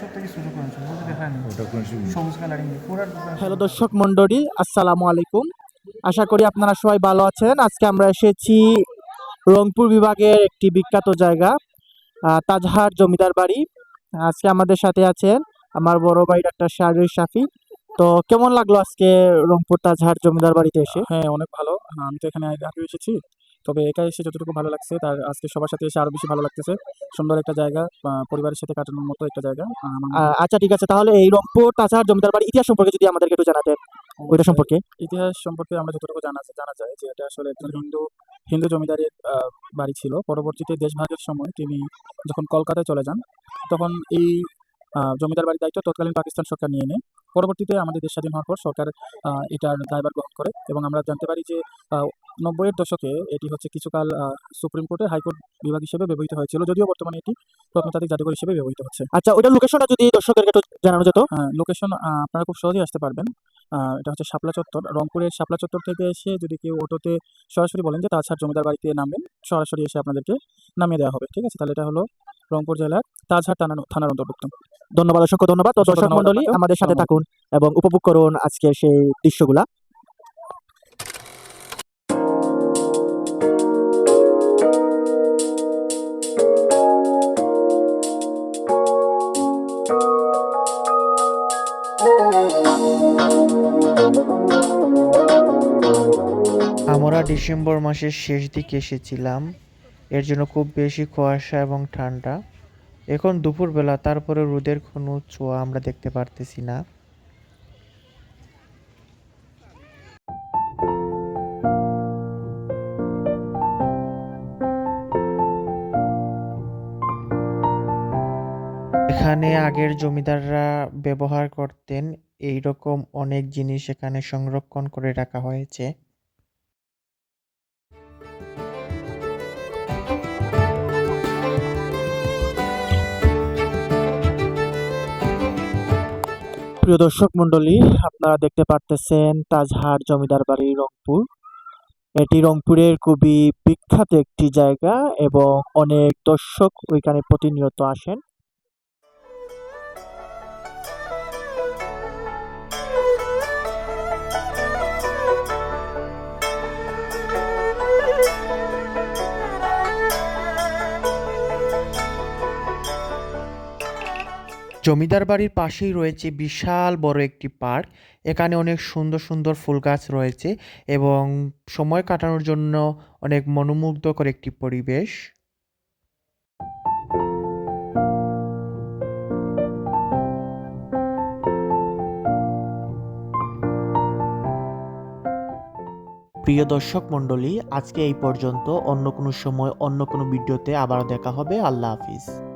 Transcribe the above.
নেই ওটা কোন সবুজ কালারিং পুরো হ্যালো দর্শক মন্ডলী আসসালামু আলাইকুম। আশা করি আপনারা সবাই ভালো আছেন। আজকে আমরা এসেছি রংপুর বিভাগের একটি বিখ্যাত জায়গা আহ, তাজহার জমিদার বাড়ি। আজকে আমাদের সাথে আছেন আমার বড় ভাই ডাক্তার শাহরুল শাফি। তো কেমন লাগল আজকে রংপুর তাজহার জমিদার বাড়িতে এসে? হ্যাঁ অনেক ভালো। হ্যাঁ, আমি তো এখানে আগে এসেছি। তবে একা এসে যতটুকু ভালো লাগছে তার আজকে সবার সাথে এসে আরও বেশি ভালো লাগতেছে। সুন্দর একটা জায়গা পরিবারের সাথে কাটানোর মতো একটা জায়গা। মনে আচ্ছা ঠিক আছে। তাহলে এই রংপুর তাজহার জমিদার বাড়ি ইতিহাস সম্পর্কে যদি আমাদেরকে একটু জানাতেন ওইটা সম্পর্কে। ইতিহাস সম্পর্কে আমরা যতটুকু জানা জানা যায় যে এটা আসলে একজন হিন্দু হিন্দু জমিদারের আহ, বাড়ি ছিল। পরবর্তীতে দেশভাগের সময় তিনি যখন কলকাতায় চলে যান তখন এই জমিদার বাড়ির দায়িত্ব তৎকালীন পাকিস্তান সরকার নিয়ে নেয়। পরবর্তীতে আমাদের দেশ স্বাধীন হওয়ার পর সরকার এটার দায়ভার গ্রহণ করে এবং আমরা জানতে পারি যে নব্বইয়ের দশকে এটি হচ্ছে কিছুকাল সুপ্রিম কোর্টের হাইকোর্ট বিভাগ হিসেবে ব্যবহৃত হয়েছিল যদিও বর্তমানে এটি প্রত্নতাত্ত্বিক জাদুঘর হিসেবে ব্যবহৃত হচ্ছে। আচ্ছা ওইটা লোকেশনটা যদি দর্শকদেরকে একটু জানানো যেত। লোকেশন আপনারা খুব সহজেই আসতে পারবেন। আহ, এটা হচ্ছে শাপলা চত্বর। রংপুরের শাপলা চত্বর থেকে এসে যদি কেউ অটোতে সরাসরি বলেন যে তাজহার জমিদার বাড়িতে নামবেন। সরাসরি এসে আপনাদেরকে নামিয়ে দেওয়া হবে ঠিক আছে? তাহলে এটা হলো রংপুর জেলার তাজহার থানার থানার অন্তর্ভুক্ত। ধন্যবাদ অসংখ্য ধন্যবাদ। তো দর্শক মন্ডলী আমাদের সাথে থাকুন এবং উপভোগ করুন আজকের সেই দৃশ্যগুলা। আমরা ডিসেম্বর মাসের শেষ দিকে এসেছিলাম। এর জন্য খুব বেশি কুয়াশা এবং ঠান্ডা। এখন দুপুরবেলা, তারপরে রোদের কোনো ছোঁয়া আমরা দেখতে পারতেছি না। এখানে আগের জমিদাররা ব্যবহার করতেন এই রকম অনেক জিনিস এখানে সংরক্ষণ করে রাখা হয়েছে। প্রিয় দর্শক মন্ডলী আপনারা দেখতে পারতেছেন তাজহার জমিদার বাড়ি রংপুর। এটি রংপুরের খুবই বিখ্যাত একটি জায়গা এবং অনেক দর্শক ওইখানে প্রতিনিয়ত আসেন। জমিদার বাড়ির পাশেই রয়েছে বিশাল বড় একটি পার্ক। এখানে অনেক সুন্দর সুন্দর ফুল গাছ রয়েছে এবং সময় কাটানোর জন্য অনেক মনোমুগ্ধকর একটি পরিবেশ। প্রিয় দর্শক মণ্ডলী, আজকে এই পর্যন্ত। অন্য কোনো সময়, অন্য কোনো ভিডিওতে আবার দেখা হবে। আল্লাহ হাফিজ।